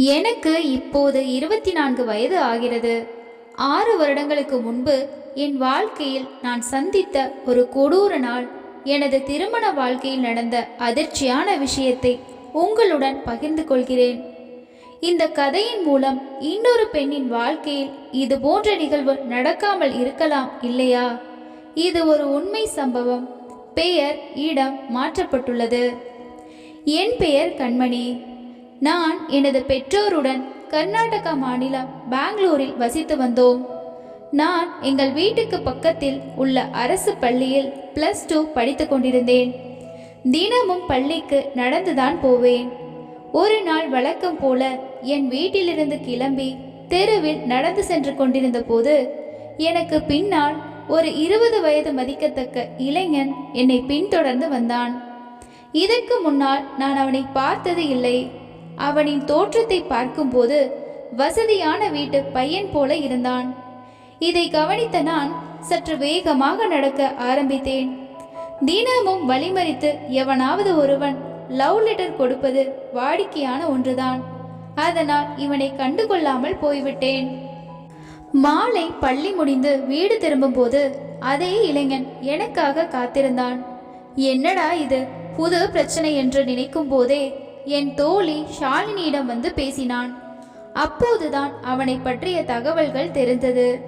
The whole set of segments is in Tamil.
எனக்கு இப்போது இருபத்தி நான்கு வயது ஆகிறது. ஆறு வருடங்களுக்கு முன்பு என் வாழ்க்கையில் நான் சந்தித்த ஒரு கொடூர நாள். எனது திருமண வாழ்க்கையில் நடந்த அதிர்ச்சியான விஷயத்தை உங்களுடன் பகிர்ந்து கொள்கிறேன். இந்த கதையின் மூலம் இன்னொரு பெண்ணின் வாழ்க்கையில் இது போன்ற நிகழ்வு நடக்காமல் இருக்கலாம் இல்லையா? இது ஒரு உண்மை சம்பவம். பெயர் இடம் மாற்றப்பட்டுள்ளது. என் பெயர் கண்மணி. நான் எனது பெற்றோருடன் கர்நாடகா மாநிலம் பெங்களூரில் வசித்து வந்தோம். நான் எங்கள் வீட்டுக்கு பக்கத்தில் உள்ள அரசு பள்ளியில் ப்ளஸ் டூ படித்து கொண்டிருந்தேன். தினமும் பள்ளிக்கு நடந்துதான் போவேன். ஒரு நாள் வழக்கம் போல என் வீட்டிலிருந்து கிளம்பி தெருவில் நடந்து சென்று கொண்டிருந்த போது எனக்கு பின்னால் ஒரு இருபது வயது மதிக்கத்தக்க இளைஞன் என்னை பின்தொடர்ந்து வந்தான். இதற்கு முன்னால் நான் அவனை பார்த்தது இல்லை. அவனின் தோற்றத்தை பார்க்கும்போது வசதியான வீட்டு பையன் போல இருந்தான். இதை கவனித்த நான் சற்று வேகமாக நடக்க ஆரம்பித்தேன். தினமும் வழிமறித்து எவனாவது ஒருவன் லவ் லெட்டர் கொடுப்பது வாடிக்கையான ஒன்றுதான். அதனால் இவனை கண்டுகொள்ளாமல் போய்விட்டேன். மாலை பள்ளி முடிந்து வீடு திரும்பும்போது அதே இளைஞன் எனக்காக காத்திருந்தான். என்னடா இது? புது பிரச்சனை என்று நினைக்கும் போதே என் தோழி ஷாலினியிடம் வந்து பேசினான். அப்போதுதான் அவனை பற்றிய தகவல்கள் தெரிந்தது.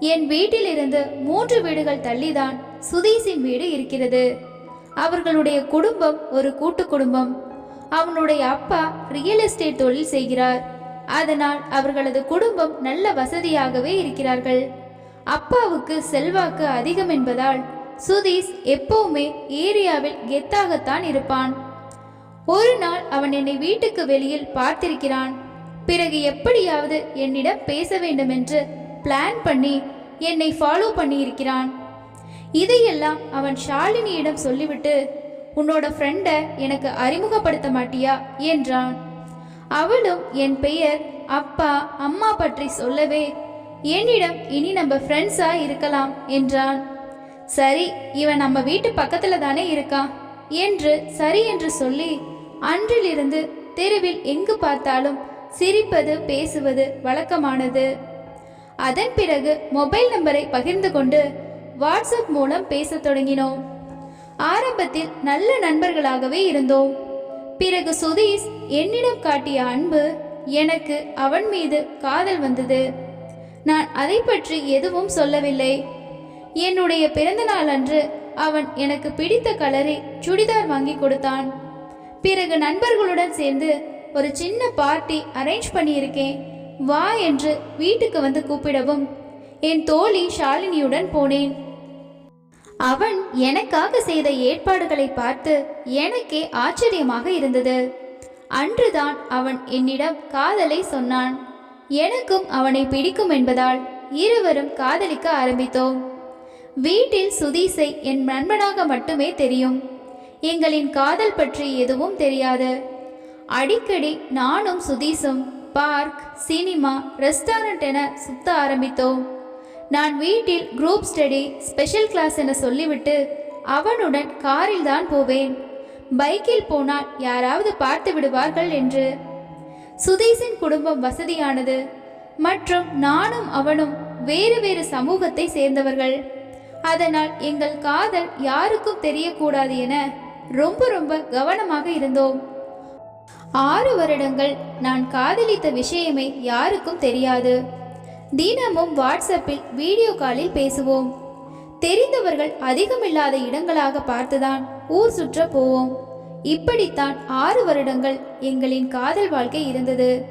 என் வீட்டிலிருந்து மூன்று வீடுகள் தள்ளிதான் சுதீஷின் வீடு இருக்கிறது. அவர்களுடைய குடும்பம் ஒரு கூட்டு குடும்பம். அவனுடைய அப்பா ரியல் எஸ்டேட் தொழில் செய்கிறார். அதனால் அவர்களது குடும்பம் நல்ல வசதியாகவே இருக்கிறார்கள். அப்பாவுக்கு செல்வாக்கு அதிகம் என்பதால் சுதீஷ் எப்பவுமே ஏரியாவில் கெத்தாகத்தான் இருப்பான். ஒரு நாள் அவன் என்னை வீட்டுக்கு வெளியில் பார்த்திருக்கிறான். பிறகு எப்படியாவது என்னிடம் பேச வேண்டும் என்று பிளான் பண்ணி என்னை ஃபாலோ பண்ணியிருக்கிறான். இதையெல்லாம் அவன் ஷாலினியிடம் சொல்லிவிட்டு உன்னோட ஃப்ரெண்டை எனக்கு அறிமுகப்படுத்த மாட்டியா? என்றான். அவளும் என் பெயர் அப்பா அம்மா பற்றி சொல்லவே என்னிடம் இனி நம்ம ஃப்ரெண்ட்ஸா இருக்கலாம் என்றான். சரி இவன் நம்ம வீட்டு பக்கத்துல தானே இருக்கான் என்று சரி என்று சொல்லி அன்றிலிருந்து தெருவில் எங்கு பார்த்தாலும் சிரிப்பது பேசுவது வழக்கமானது. அதன் பிறகு மொபைல் நம்பரை பகிர்ந்து கொண்டு வாட்ஸ்அப் மூலம் பேசத் தொடங்கினோம். ஆரம்பத்தில் நல்ல நண்பர்களாகவே இருந்தோம். பிறகு சுதீஷ் என்னிடம் காட்டிய அன்பு எனக்கு அவன் மீது காதல் வந்தது. நான் அதை பற்றி எதுவும் சொல்லவில்லை. என்னுடைய பிறந்தநாள் அன்று அவன் எனக்கு பிடித்த கலரில் சுடிதார் வாங்கி கொடுத்தான். பிறகு நண்பர்களுடன் சேர்ந்து ஒரு சின்ன பார்ட்டி அரேஞ்ச் பண்ணியிருக்கேன். வா என்று வீட்டுக்கு வந்து கூப்பிடவும் என் தோழி ஷாலினியுடன் போனேன். அவன் எனக்காக செய்த ஏற்பாடுகளை பார்த்து எனக்கே ஆச்சரியமாக இருந்தது. அன்றுதான் அவன் என்னிடம் காதலை சொன்னான். எனக்கும் அவனை பிடிக்கும் என்பதால் இருவரும் காதலிக்க ஆரம்பித்தோம். வீட்டில் சுதீஷை என் நண்பனாக மட்டுமே தெரியும். எங்களின் காதல் பற்றி எதுவும் தெரியாது. அடிக்கடி நானும் சுதீஷும் பார்க் சினிமா ரெஸ்டாரண்ட் என சுத்த ஆரம்பித்தோம். நான் வீட்டில் குரூப் ஸ்டடி ஸ்பெஷல் கிளாஸ் என சொல்லிவிட்டு அவனுடன் காரில் தான் போவேன். பைக்கில் போனால் யாராவது பார்த்து விடுவார்கள் என்று. சுதீஷின் குடும்பம் வசதியானது. மற்றும் நானும் அவனும் வேறு வேறு சமூகத்தை சேர்ந்தவர்கள். அதனால் எங்கள் காதல் யாருக்கும் தெரியக்கூடாது என ரொம்ப ரொம்ப கவனமாக இருந்தோம். ஆறு வருடங்கள் நான் காதலித்த விஷயமே யாருக்கும் தெரியாது. தினமும் வாட்ஸ்அப்பில் வீடியோ காலில் பேசுவோம். தெரிந்தவர்கள் அதிகமில்லாத இடங்களாக பார்த்துதான் ஊர் சுற்ற போவோம். இப்படித்தான் ஆறு வருடங்கள் எங்களின் காதல் வாழ்க்கை இருந்தது.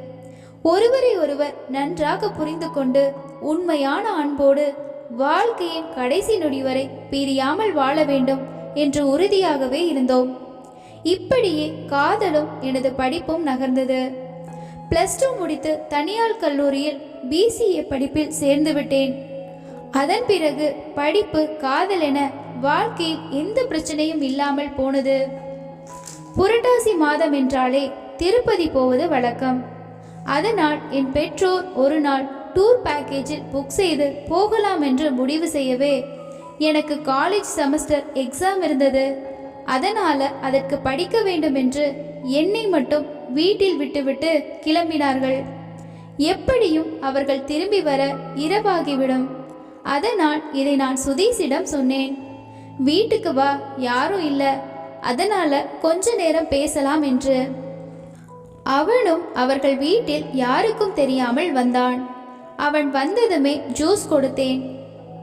ஒருவரை ஒருவர் நன்றாக புரிந்து கொண்டு உண்மையான அன்போடு வாழ்க்கையின் கடைசி நொடி வரை பிரியாமல் வாழ வேண்டும் என்று உறுதியாகவே இருந்தோம். இப்படியே காதலும் எனது படிப்பும் நகர்ந்தது. பிளஸ் டூ முடித்து தனியார் கல்லூரியில் பிசிஏ படிப்பில் சேர்ந்து விட்டேன். அதன் பிறகு படிப்பு காதல் என வாழ்க்கையில் எந்த பிரச்சனையும் இல்லாமல் போனது. புரட்டாசி மாதம் என்றாலே திருப்பதி போவது வழக்கம். அதனால் என் பெற்றோர் ஒரு நாள் டூர் பேக்கேஜில் புக் செய்து போகலாம் என்று முடிவு செய்யவே எனக்கு காலேஜ் செமஸ்டர் எக்ஸாம் இருந்தது. அதனால் அதற்கு படிக்க வேண்டும் என்று என்னை மட்டும் வீட்டில் விட்டுவிட்டு கிளம்பினார்கள். எப்படியும் அவர்கள் திரும்பி வர இரவாகிவிடும். அதனால் இதை நான் சுதீஷிடம் சொன்னேன். வீட்டுக்கு வா யாரும் இல்லை. அதனால் கொஞ்ச நேரம் பேசலாம் என்று. அவனும் அவர்கள் வீட்டில் யாருக்கும் தெரியாமல் வந்தான் அவன் வந்ததுமே ஜூஸ் கொடுத்தேன்.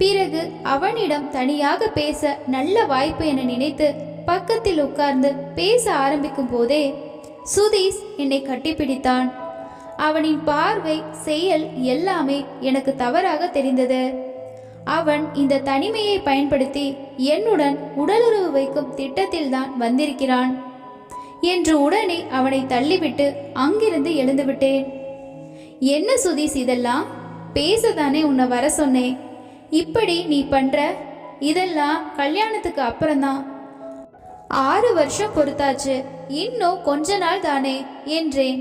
பிறகு அவனிடம் தனியாக பேச நல்ல வாய்ப்பு என நினைத்து பக்கத்தில் உட்கார்ந்து பேச ஆரம்பிக்கும் போதே சுதீஷ் என்னை கட்டிப்பிடித்தான். அவனின் பார்வை செயல் எல்லாமே எனக்கு தவறாக தெரிந்தது. அவன் இந்த தனிமையை பயன்படுத்தி என்னுடன் உடலுறவு வைக்கும் திட்டத்தில்தான் வந்திருக்கிறான். என்று உடனே அவனை தள்ளிவிட்டு அங்கிருந்து எழுந்துவிட்டேன் என்ன சுதீஷ் இதெல்லாம்? பேசதானே உன்னை வர சொன்னேன். இப்படி நீ பண்ற? இதெல்லாம் கல்யாணத்துக்கு அப்புறம்தான். ஆறு வருஷம் பொறுத்தாச்சு. இன்னும் கொஞ்ச நாள் தானே என்றேன்.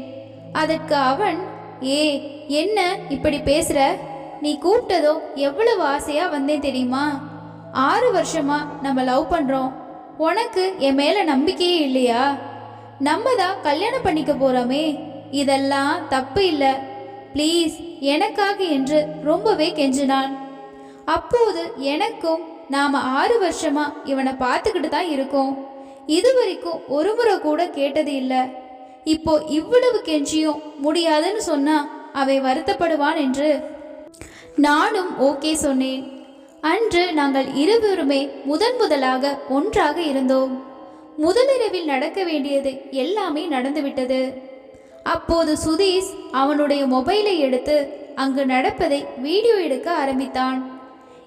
அதற்கு அவன் ஏ என்ன இப்படி பேசுற? நீ கூப்பிட்டதோ எவ்வளவு ஆசையா வந்தேன் தெரியுமா? ஆறு வருஷமா நம்ம லவ் பண்றோம். உனக்கு என் மேல நம்பிக்கையே இல்லையா? நம்ம தான் கல்யாணம் பண்ணிக்க போறோமே. இதெல்லாம் தப்பு இல்லை. ப்ளீஸ் எனக்காக என்று ரொம்பவே கெஞ்சினான். அப்போது எனக்கும் நாம ஆறு வருஷமா இவனை பார்த்துக்கிட்டு தான் இருக்கோம். இதுவரைக்கும் ஒரு முறை கூட கேட்டது இல்லை. இப்போ இவ்வளவு கெஞ்சியும் முடியாதுன்னு சொன்னா அவை வருத்தப்படுவான் என்று நானும் ஓகே சொன்னேன். அன்று நாங்கள் இருவருமே முதன் முதலாக ஒன்றாக இருந்தோம். முதலிரவில் நடக்க வேண்டியது எல்லாமே நடந்துவிட்டது. அப்போது சுதீஷ் அவனுடைய மொபைலை எடுத்து அங்கு நடப்பதை வீடியோ எடுக்க ஆரம்பித்தான்.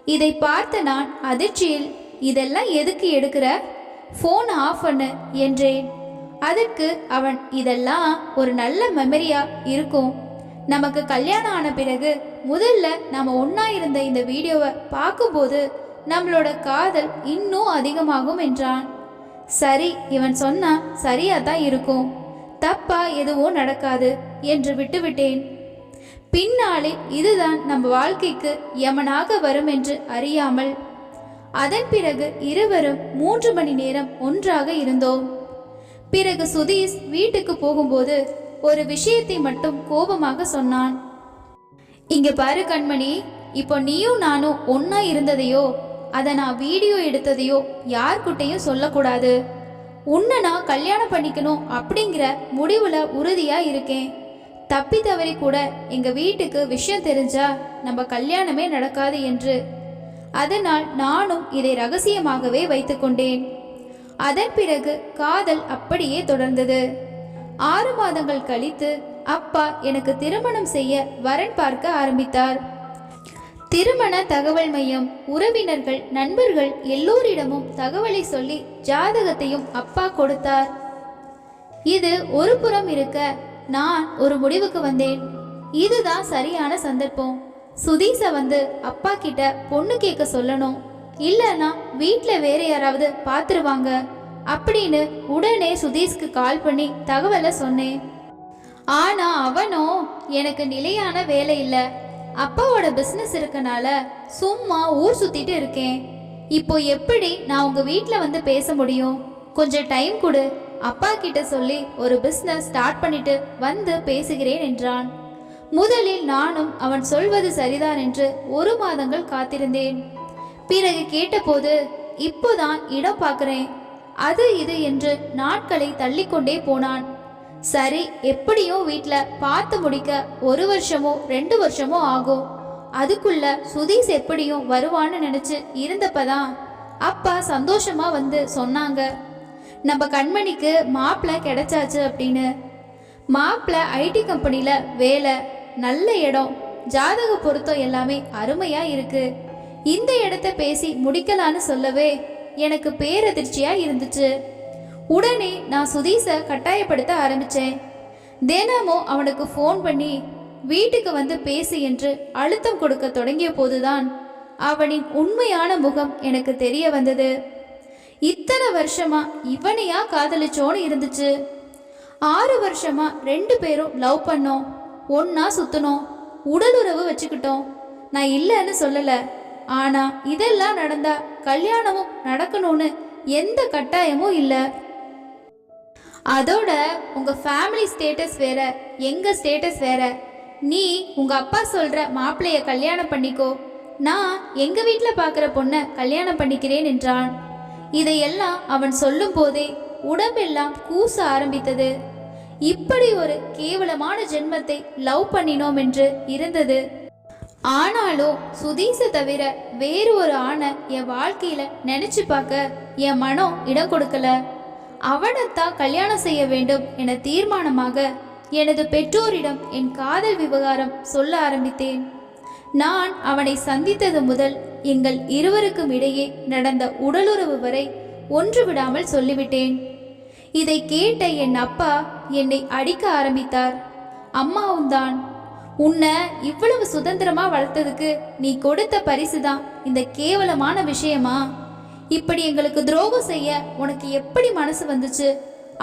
இதை பார்த்த நான் அதிர்ச்சியில் இதெல்லாம் எதுக்கு எடுக்கிற? ஃபோன் ஆஃப் பண்ணு என்றேன். அதற்கு அவன் இதெல்லாம் ஒரு நல்ல மெமரியா இருக்கும். நமக்கு கல்யாணம் ஆன பிறகு முதல்ல நம்ம ஒன்றா இருந்த இந்த வீடியோவை பார்க்கும்போது நம்மளோட காதல் இன்னும் அதிகமாகும் என்றான். சரி இவன் சொன்னா சரியா தான் இருக்கும். தப்பா எதுவும் நடக்காது என்று விட்டுவிட்டேன். பின்னாலே இதுதான் நம்ம வாழ்க்கைக்கு யமனாக வரும் என்று அறியாமல். அதன் பிறகு இருவரும் மூன்று மணி நேரம் ஒன்றாக இருந்தோம். பிறகு சுதீஷ் வீட்டுக்கு போகும்போது ஒரு விஷயத்தை மட்டும் கோபமாக சொன்னான். இங்க பாரு கண்மணி இப்போ நீயும் நானும் ஒன்னா இருந்ததையோ அதை நான் வீடியோ எடுத்ததையோ யார்கிட்டையும் சொல்லக்கூடாது. உன்னை நான் கல்யாணம் பண்ணிக்கணும் அப்படிங்கிற முடிவுல உறுதியா இருக்கேன். தப்பி தவறி கூட எங்க வீட்டுக்கு விஷயம் தெரிஞ்சா நம்ம கல்யாணமே நடக்காது என்று. அதனால் நானும் இதை ரகசியமாகவே வைத்துக்கொண்டேன் அதன் பிறகு காதல் அப்படியே தொடர்ந்தது. ஆறு மாதங்கள் கழித்து அப்பா எனக்கு திருமணம் செய்ய வரன் பார்க்க ஆரம்பித்தார். திருமண தகவல் மையம் உறவினர்கள் நண்பர்கள் எல்லோரிடமும் தகவலை சொல்லி ஜாதகத்தையும் அப்பா கொடுத்தார். இது ஒரு புறம் இருக்க நான் ஒரு முடிவுக்கு வந்தேன். இதுதான் சரியான சந்தர்ப்பம். சுதீஷை வந்து அப்பா கிட்ட பொண்ணு கேட்க சொல்லணும். இல்லைன்னா வீட்டில் வேற யாராவது பார்த்துருவாங்க அப்படின்னு உடனே சுதீஷ்க்கு கால் பண்ணி தகவலை சொன்னேன். ஆனா அவனோ எனக்கு நிலையான வேலை இல்லை. அப்பாவோட பிஸ்னஸ் இருக்கனால சும்மா ஊர் சுத்திட்டு இருக்கேன். இப்போ எப்படி நான் உங்க வீட்டில் வந்து பேச முடியும்? கொஞ்சம் டைம் கொடு. அப்பா கிட்ட சொல்லி ஒரு பிஸ்னஸ் ஸ்டார்ட் பண்ணிட்டு வந்து பேசுகிறேன் என்றான். முதலில் நானும் அவன் சொல்வது சரிதான் என்று ஒரு மாதங்கள் காத்திருந்தேன். பிறகு கேட்டபோது இப்போதான் இடம் பார்க்கிறேன். அது இது என்று நாட்களை தள்ளிக்கொண்டே போனான். சரி எப்படியும் வீட்டில் பார்த்து முடிக்க ஒரு வருஷமோ ரெண்டு வருஷமோ ஆகும். அதுக்குள்ள சுதீஷ் எப்படியும் வருவான்னு நினைச்சு இருந்தப்பதான் அப்பா சந்தோஷமா வந்து சொன்னாங்க. நம்ம கண்மணிக்கு மாப்பிள்ளை கிடைச்சாச்சு அப்படின்னு. மாப்பிள்ளை ஐடி கம்பெனியில் வேலை நல்ல இடம் ஜாதக பொருத்தம் எல்லாமே அருமையாக இருக்கு. இந்த இடத்த பேசி முடிக்கலான்னு சொல்லவே எனக்கு பேரதிர்ச்சியாக இருந்துச்சு. உடனே நான் சுதீஷை கட்டாயப்படுத்த ஆரம்பித்தேன் தினமும் அவனுக்கு ஃபோன் பண்ணி வீட்டுக்கு வந்து பேசு என்று அழுத்தம் கொடுக்க தொடங்கிய போதுதான் அவனின் உண்மையான முகம் எனக்கு தெரிய வந்தது. இத்தனை வருஷமா இவனையா காதலிச்சோன்னு இருந்துச்சு? ஆறு வருஷமா ரெண்டு பேரும் லவ் பண்ணோம் ஒன்னா சுத்தணும் உடலுறவு வச்சுக்கிட்டோம். நான் இல்லைன்னு சொல்லல. ஆனா இதெல்லாம் நடந்தா கல்யாணமும் நடக்கணும்னு எந்த கட்டாயமும் இல்லை. அதோட உங்க ஃபேமிலி ஸ்டேட்டஸ் வேற எங்க ஸ்டேட்டஸ் வேற? நீ உங்க அப்பா சொல்ற மாப்பிள்ளைய கல்யாணம் பண்ணிக்கோ. நான் எங்க வீட்டில் பார்க்குற பொண்ணை கல்யாணம் பண்ணிக்கிறேன் என்றான். இதையெல்லாம் அவன் சொல்லும் போதே உடம்பெல்லாம் கூச ஆரம்பித்தது. இப்படி ஒரு கேவலமான ஜென்மத்தை லவ் பண்ணினோம் என்று இருந்தது. ஆனாலும் சுதீஷை தவிர வேறு ஒரு ஆணை என் வாழ்க்கையில நினைச்சு பார்க்க என் மனம் இடம் கொடுக்கல. அவனைத்தான் கல்யாணம் செய்ய வேண்டும் என தீர்மானமாக எனது பெற்றோரிடம் என் காதல் விவகாரம் சொல்ல ஆரம்பித்தேன். நான் அவனை சந்தித்தது முதல் எங்கள் இருவருக்கும் இடையே நடந்த உடலுறவு வரை ஒன்று விடாமல் சொல்லிவிட்டேன். இதை கேட்ட என் அப்பா என்னை அடிக்க ஆரம்பித்தார். அம்மாவும் தான். உன்னை இவ்வளவு சுதந்திரமா வளர்த்ததுக்கு நீ கொடுத்த பரிசு தான் இந்த கேவலமான விஷயமா? இப்படி எங்களுக்கு துரோகம் செய்ய உனக்கு எப்படி மனசு வந்துச்சு?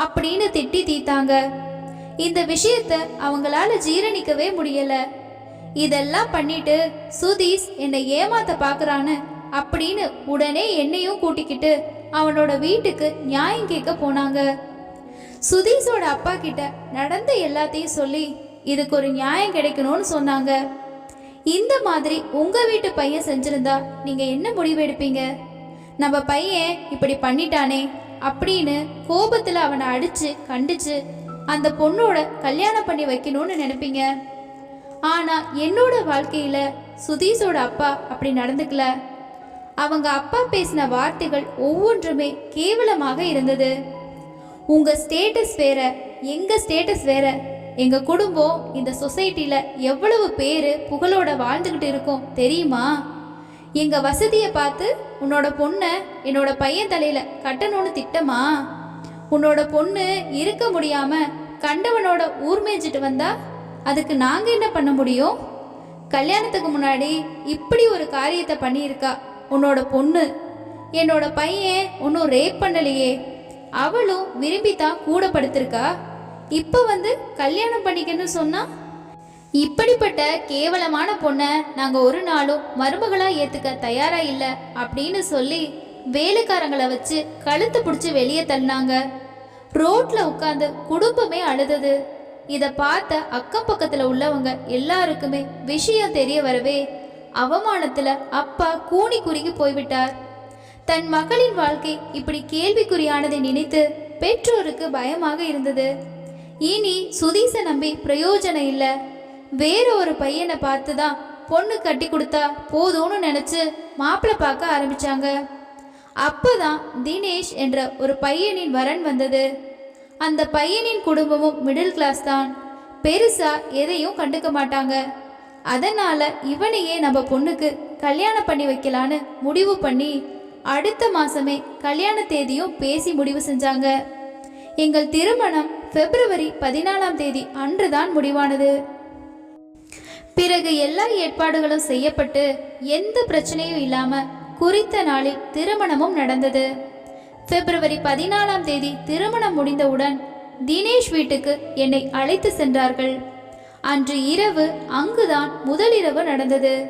அப்படின்னு திட்டி தீத்தாங்க இந்த விஷயத்த அவங்களால ஜீரணிக்கவே முடியலை. இதெல்லாம் பண்ணிட்டு சுதீஷ் என்னை ஏமாத்த பாக்குறான்னு அப்படின்னு உடனே என்னையும் கூட்டிக்கிட்டு அவனோட வீட்டுக்கு நியாயம் கேட்க போனாங்க. சுதீஷோட அப்பா கிட்ட நடந்த எல்லாத்தையும் சொல்லி இதுக்கு ஒரு நியாயம் கிடைக்கணும்னு சொன்னாங்க. இந்த மாதிரி உங்க வீட்டு பையன் செஞ்சிருந்தா நீங்க என்ன முடிவு எடுப்பீங்க? நம்ம பையன் இப்படி பண்ணிட்டானே அப்படின்னு கோபத்துல அவனை அடிச்சு கண்டிச்சு அந்த பொண்ணோட கல்யாணம் பண்ணி வைக்கணும்னு நினைப்பீங்க. ஆனால் என்னோட வாழ்க்கையில் சுதீஷோட அப்பா அப்படி நடந்துக்கல. அவங்க அப்பா பேசின வார்த்தைகள் ஒவ்வொன்றுமே கேவலமாக இருந்தது. உங்கள் ஸ்டேட்டஸ் வேற எங்கள் ஸ்டேட்டஸ் வேற? எங்கள் குடும்பம் இந்த சொசைட்டியில் எவ்வளவு பேர் புகழோட வாழ்ந்துக்கிட்டு இருக்கோம் தெரியுமா? எங்கள் வசதியை பார்த்து உன்னோட பொண்ணை என்னோட பையன் தலையில் கட்டணும்னு திட்டமா? உன்னோட பொண்ணு இருக்க முடியாமல் கண்டவனோட ஊர் மேய்ஞ்சிட்டு வந்தா அதுக்கு நாங்க என்ன பண்ண முடியும்? கல்யாணத்துக்கு முன்னாடி இப்படி ஒரு காரியத்தை பண்ணியிருக்கா. உன்னோட பொண்ணு. என்னோட பையன் ஒன்றும் ரேப் பண்ணலையே. அவளும் விரும்பித்தான் கூட படுத்திருக்கா இப்போ வந்து கல்யாணம் பண்ணிக்கன்னு சொன்னா? இப்படிப்பட்ட கேவலமான பொண்ணை நாங்கள் ஒரு நாளும் மருமகளாக ஏற்றுக்க தயாராக இல்லை அப்படின்னு சொல்லி வேலைக்காரங்களை வச்சு கழுத்து பிடிச்சி வெளியே தள்ளினாங்க. ரோட்டில் உட்காந்து குடும்பமே அழுதது. இதை பார்த்த அக்கம் பக்கத்தில் உள்ளவங்க எல்லாருக்குமே விஷயம் தெரிய வரவே அவமானத்தில் அப்பா கூனி குறுகி போய்விட்டார். தன் மகளின் வாழ்க்கை இப்படி கேள்விக்குறியானதை நினைத்து பெற்றோருக்கு பயமாக இருந்தது. இனி சுதீச நம்பி பிரயோஜனம் இல்லை. வேற ஒரு பையனை பார்த்து தான் பொண்ணு கட்டி கொடுத்தா போதும்னு நினச்சி மாப்பிள்ளை பார்க்க ஆரம்பித்தாங்க அப்போதான் தினேஷ் என்ற ஒரு பையனின் வரன் வந்தது. அந்த பையனின் குடும்பமும் மிடில் கிளாஸ் தான். பெருசா எதையும் கண்டுக்க மாட்டாங்க. அதனால இவனையே நம்ம பொண்ணுக்கு கல்யாணம் பண்ணி வைக்கலான்னு முடிவு பண்ணி அடுத்த மாசமே கல்யாண தேதியும் பேசி முடிவு செஞ்சாங்க. எங்கள் திருமணம் பிப்ரவரி பதினாலாம் தேதி அன்றுதான் முடிவானது. பிறகு எல்லா ஏற்பாடுகளும் செய்யப்பட்டு எந்த பிரச்சனையும் இல்லாம குறித்த நாளில் திருமணமும் நடந்தது. பிப்ரவரி பதினாலாம் தேதி திருமணம் முடிந்தவுடன் தினேஷ் வீட்டுக்கு என்னை அழைத்து சென்றார்கள். அன்று இரவு அங்குதான் முதலிரவு நடந்தது.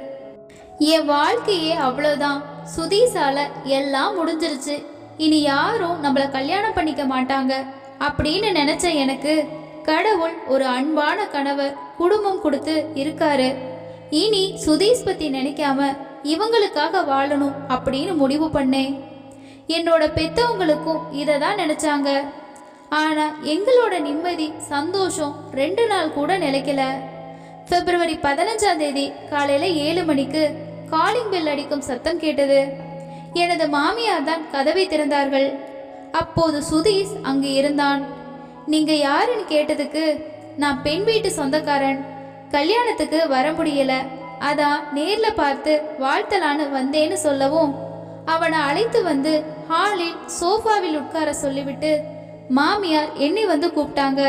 என் வாழ்க்கையே அவ்வளோதான் சுதீசால எல்லாம் முடிஞ்சிருச்சு. இனி யாரும் நம்மளை கல்யாணம் பண்ணிக்க மாட்டாங்க அப்படின்னு நினைச்ச எனக்கு கடவுள் ஒரு அன்பான கணவர் குடும்பம் கொடுத்து இருக்காரு. இனி சுதீஷ் பத்தி நினைக்காம இவங்களுக்காக வாழணும் அப்படின்னு முடிவு பண்ணேன். என்னோட பெத்தவங்களுக்கும் இதை தான் நினைச்சாங்க. ஆனால் எங்களோட நிம்மதி சந்தோஷம் ரெண்டு நாள் கூட நிலைக்கல. பிப்ரவரி பதினஞ்சாம் தேதி காலையில ஏழு மணிக்கு காலிங் பெல் அடிக்கும் சத்தம் கேட்டது. எனது மாமியார் தான் கதவை திறந்தார்கள். அப்போது சுதீஷ் அங்கு இருந்தான். நீங்க யாருன்னு கேட்டதுக்கு நான் பெண் வீட்டு சொந்தக்காரன். கல்யாணத்துக்கு வர முடியல. அதான் நேர்ல பார்த்து வாழ்த்தலான்னு வந்தேன்னு சொல்லவும் அவனை அழைத்து வந்து ஹாலில் சோஃபாவில் உட்கார சொல்லிவிட்டு மாமியார் என்னை வந்து கூப்பிட்டாங்க.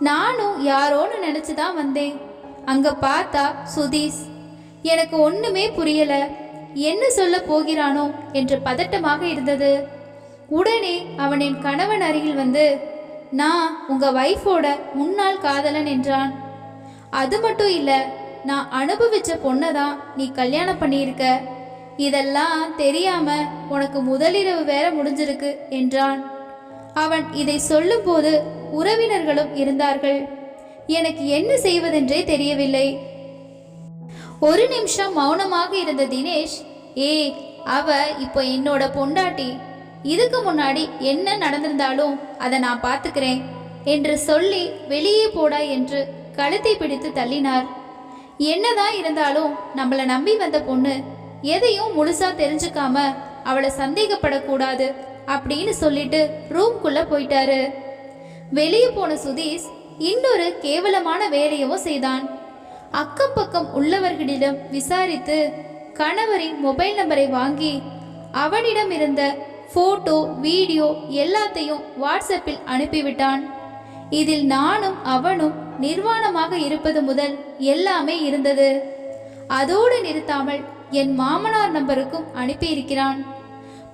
நானும் யாரோன்னு நினச்சி தான் வந்தேன். அங்கே பார்த்தா சுதீஷ். எனக்கு ஒன்றுமே புரியல. என்ன சொல்ல போகிறானோ என்று பதட்டமாக இருந்தது. உடனே அவன் என் கணவன் அருகில் வந்து நான் உங்கள் வைஃபோட முன்னாள் காதலன் என்றான். அது மட்டும் இல்லை நான் அனுபவிச்ச பொண்ணை தான் நீ கல்யாணம் பண்ணியிருக்க. இதெல்லாம் தெரியாம உனக்கு முதலிரவு வேற முடிஞ்சிருக்கு என்றான். அவன் இதை சொல்லும்போது உறவினர்களும் இருந்தார்கள். எனக்கு என்ன செய்வதென்றே தெரியவில்லை. ஒரு நிமிஷம் மௌனமாக இருந்த தினேஷ் ஏ அவ இப்போ என்னோட பொண்டாட்டி இதுக்கு முன்னாடி என்ன நடந்திருந்தாலும் அதை நான் பார்த்துக்கிறேன் என்று சொல்லி வெளியே போடா என்று கழுத்தை பிடித்து தள்ளினார். என்னதான் இருந்தாலும் நம்மளை நம்பி வந்த பொண்ணு எதையும் முழுசா தெரிஞ்சுக்காம அவளை சந்தேகப்படக்கூடாது அப்படின்னு சொல்லிட்டு ரூம்குள்ள போயிட்டாரு. வெளியே போன சுதீஷ் இன்னொரு கேவலமான வேலையவும் செய்தான். அக்கம் பக்கம் உள்ளவர்களிடம் விசாரித்து கணவரின் மொபைல் நம்பரை வாங்கி அவனிடம் இருந்த போட்டோ வீடியோ எல்லாத்தையும் வாட்ஸ்அப்பில் அனுப்பிவிட்டான். இதில் நானும் அவனும் நிர்வாணமாக இருப்பது முதல் எல்லாமே இருந்தது. அதோடு நிறுத்தாமல் என் மாமனார் நம்பருக்கும் அனுப்பியிருக்கிறான்.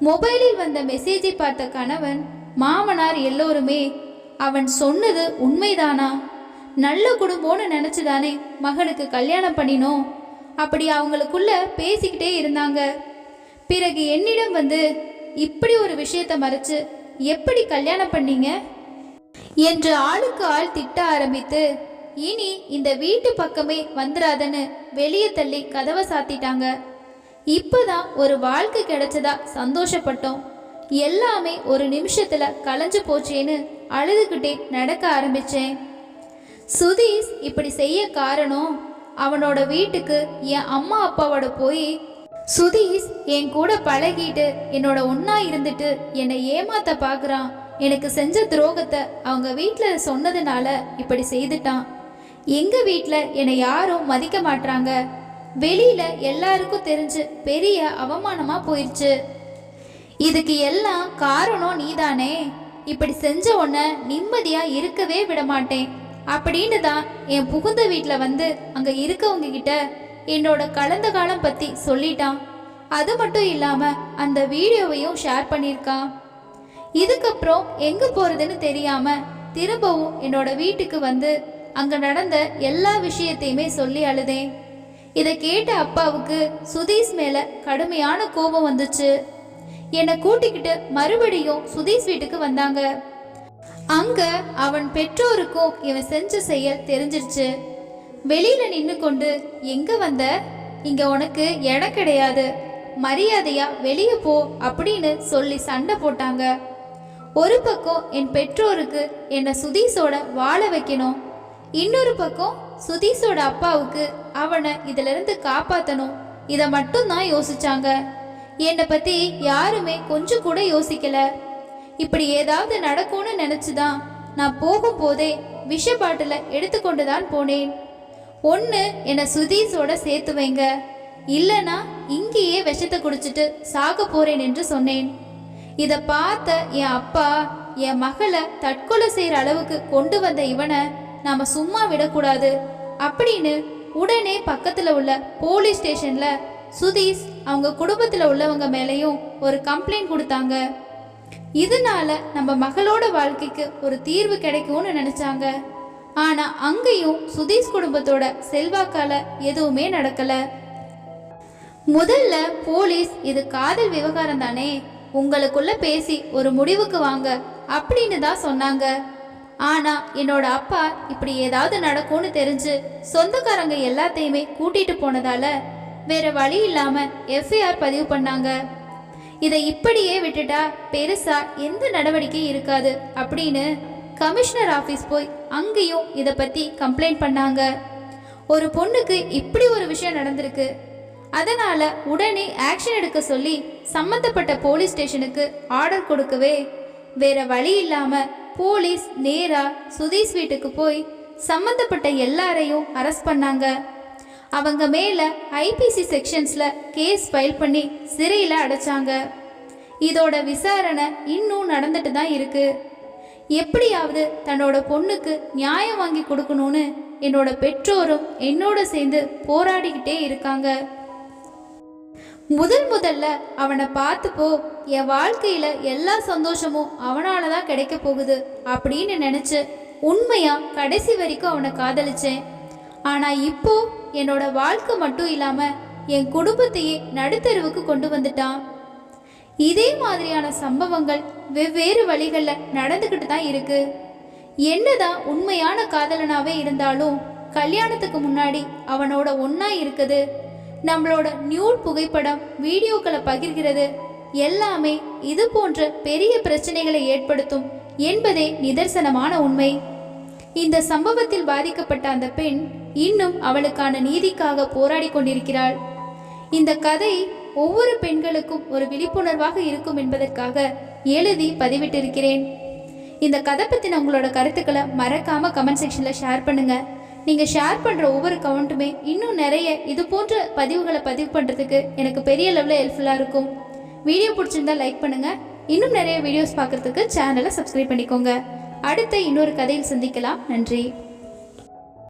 மொபைலில் வந்த மெசேஜை பார்த்த கணவன் மாமனார் எல்லோருமே அவன் சொன்னது உண்மைதானா? நல்ல குடும்பம்னு நினச்சிதானே மகனுக்கு கல்யாணம் பண்ணினோம் அப்படி அவங்களுக்குள்ள பேசிக்கிட்டே இருந்தாங்க. பிறகு என்னிடம் வந்து இப்படி ஒரு விஷயத்தை மறைச்சு எப்படி கல்யாணம் பண்ணீங்க? என்று ஆளுக்கு ஆள் திட்ட ஆரம்பித்து இனி இந்த வீட்டு பக்கமே வந்துடாதன்னு வெளியே தள்ளி கதவை சாத்திட்டாங்க. இப்பதான் ஒரு வாழ்க்கை கிடைச்சதா சந்தோஷப்பட்டோம். எல்லாமே ஒரு நிமிஷத்துல கலைஞ்சு போச்சேன்னு அழுதுகிட்டே நடக்க ஆரம்பிச்சேன். சுதீஷ் இப்படி செய்ய காரணம் அவனோட வீட்டுக்கு என் அம்மா அப்பாவோட போய் சுதீஷ் என் கூட பழகிட்டு என்னோட ஒன்னா இருந்துட்டு என்னை ஏமாத்த பார்க்கறான் எனக்கு செஞ்ச துரோகத்தை அவங்க வீட்டில் சொன்னதுனால இப்படி செய்துட்டான். எங்க வீட்டில் என்னை யாரும் மதிக்க மாட்றாங்க. வெளியில எல்லாருக்கும் தெரிஞ்சு பெரிய அவமானமா போயிடுச்சு இதுக்கு எல்லாம் காரணம் நீதானே. இப்படி செஞ்ச உன்னை நிம்மதியா இருக்கவே விட மாட்டேன். அப்படின்னு தான் என் புகுந்த வீட்டில் வந்து அங்க இருக்கவங்க கிட்ட என்னோட கலந்த காலம் பத்தி சொல்லிட்டான். அது மட்டும் இல்லாம அந்த வீடியோவையும் ஷேர் பண்ணியிருக்கான். இதுக்கப்புறம் எங்க போறதுன்னு தெரியாம திரும்பவும் என்னோட வீட்டுக்கு வந்து அங்கே நடந்த எல்லா விஷயத்தையுமே சொல்லி அழுதேன். இதை கேட்ட அப்பாவுக்கு சுதீஷ் மேல கடுமையான கோபம் வந்துச்சு. என்னை கூட்டிக்கிட்டு மறுபடியும் சுதீஷ் வீட்டுக்கு வந்தாங்க. அங்க அவன் பெற்றோருக்கும் இவன் செஞ்ச செயல் தெரிஞ்சிருச்சு. வெளியில நின்னு கொண்டு எங்க வந்த? இங்க உனக்கு இடம் கிடையாது. மரியாதையா வெளியே போ அப்படின்னு சொல்லி சண்டை போட்டாங்க. ஒரு பக்கம் என் பெற்றோருக்கு என்னை சுதீஷோட வாழ வைக்கணும். இன்னொரு பக்கம் சுதீஷோட அப்பாவுக்கு அவனை இதுல இருந்து காப்பாத்தணும். இதை மட்டும் தான் யோசிச்சாங்க. என்னை பத்தி யாருமே கொஞ்சம் கூட யோசிக்கல. இப்படி ஏதாவது நடக்கும்னு நினைச்சுதான் நான் போகும்போதே விஷ பாட்டில எடுத்துக்கொண்டு தான் போனேன். ஒன்று என்னை சுதீஷோட சேர்த்து வைங்க. இல்லைனா இங்கேயே விஷத்தை குடிச்சிட்டு சாக போறேன் என்று சொன்னேன். இதை பார்த்த என் அப்பா என் மகளை தற்கொலை செய்கிற அளவுக்கு கொண்டு வந்த இவனை நாம சும்மா விடக்கூடாது அப்படின்னு உடனே பக்கத்துல உள்ள போலீஸ் ஸ்டேஷன்ல சுதீஷ் அவங்க குடும்பத்துல உள்ளவங்க மேலேயும் ஒரு கம்ப்ளைண்ட் கொடுத்தாங்க. இதனால நம்ம மகளோட வாழ்க்கைக்கு ஒரு தீர்வு கிடைக்கும்னு நினைச்சாங்க. ஆனா அங்கேயும் சுதீஷ் குடும்பத்தோட செல்வாக்கால எதுவுமே நடக்கல. முதல்ல போலீஸ் இது காதல் விவகாரம் தானே உங்களுக்குள்ள பேசி ஒரு முடிவுக்கு வாங்க அப்படின்னு தான் சொன்னாங்க. ஆனா என்னோட அப்பா இப்படி ஏதாவது நடக்கும்னு தெரிஞ்சு சொந்தக்காரங்க எல்லாத்தையுமே கூட்டிட்டு போனதால வேற வழி இல்லாம எஃப்ஐஆர் பதிவு பண்ணாங்க. இதை இப்படியே விட்டுட்டா பெருசா எந்த நடவடிக்கையும் இருக்காது அப்படின்னு கமிஷனர் ஆஃபீஸ் போய் அங்கேயும் இதை பத்தி கம்ப்ளைண்ட் பண்ணாங்க. ஒரு பொண்ணுக்கு இப்படி ஒரு விஷயம் நடந்திருக்கு. அதனால உடனே ஆக்ஷன் எடுக்க சொல்லி சம்பந்தப்பட்ட போலீஸ் ஸ்டேஷனுக்கு ஆர்டர் கொடுக்கவே வேற வழி இல்லாம போலீஸ் நேரா சுதீஷ் வீட்டுக்கு போய் சம்மந்தப்பட்ட எல்லாரையும் அரெஸ்ட் பண்ணாங்க. அவங்க மேல ஐபிசி செக்ஷன்ஸ்ல கேஸ் ஃபைல் பண்ணி சிறையில் அடைச்சாங்க. இதோட விசாரணை இன்னும் நடந்துட்டு தான் இருக்கு. எப்படியாவது தன்னோட பொண்ணுக்கு நியாயம் வாங்கி கொடுக்கணும்னு என்னோட பெற்றோரும் என்னோட சேர்ந்து போராடிக்கிட்டே இருக்காங்க. முதல் முதல்ல அவனை பார்த்துப்போ என் வாழ்க்கையில எல்லா சந்தோஷமும் அவனால தான் கிடைக்க போகுது அப்படின்னு நினைச்சு உண்மையா கடைசி வரைக்கும் அவனை காதலிச்சேன். ஆனா இப்போ என்னோட வாழ்க்கை மட்டும் இல்லாம என் குடும்பத்தையே நடுத்தருவுக்கு கொண்டு வந்துட்டான். இதே மாதிரியான சம்பவங்கள் வெவ்வேறு வழிகளில் நடந்துக்கிட்டு தான் இருக்கு. என்னதான் உண்மையான காதலனாவே இருந்தாலும் கல்யாணத்துக்கு முன்னாடி அவனோட ஒன்றா இருக்குது. நம்மளோட நியூட் புகைப்படம் வீடியோக்களை பகிர்கிறது. எல்லாமே இது போன்ற பெரிய பிரச்சனைகளை ஏற்படுத்தும் என்பதே நிதர்சனமான உண்மை. இந்த சம்பவத்தில் பாதிக்கப்பட்ட அந்த பெண் இன்னும் அவளுக்கான நீதிக்காக போராடி கொண்டிருக்கிறாள். இந்த கதை ஒவ்வொரு பெண்களுக்கும் ஒரு விழிப்புணர்வாக இருக்கும் என்பதற்காக எழுதி பதிவிட்டிருக்கிறேன். இந்த கதை பற்றின உங்களோட கருத்துக்களை மறக்காம கமெண்ட் செக்ஷனில் ஷேர் பண்ணுங்கள் நீங்கள் ஷேர் பண்ணுற ஒவ்வொரு கவுண்ட்டுமே இன்னும் நிறைய இது போன்ற பதிவுகளை பதிவு பண்ணுறதுக்கு எனக்கு பெரிய லெவலில் ஹெல்ப்ஃபுல்லாக இருக்கும். வீடியோ பிடிச்சிருந்தா லைக் பண்ணுங்கள் இன்னும் நிறைய வீடியோஸ் பார்க்குறதுக்கு சேனலை சப்ஸ்கிரைப் பண்ணிக்கோங்க. அடுத்த இன்னொரு கதையில் சந்திக்கலாம். நன்றி.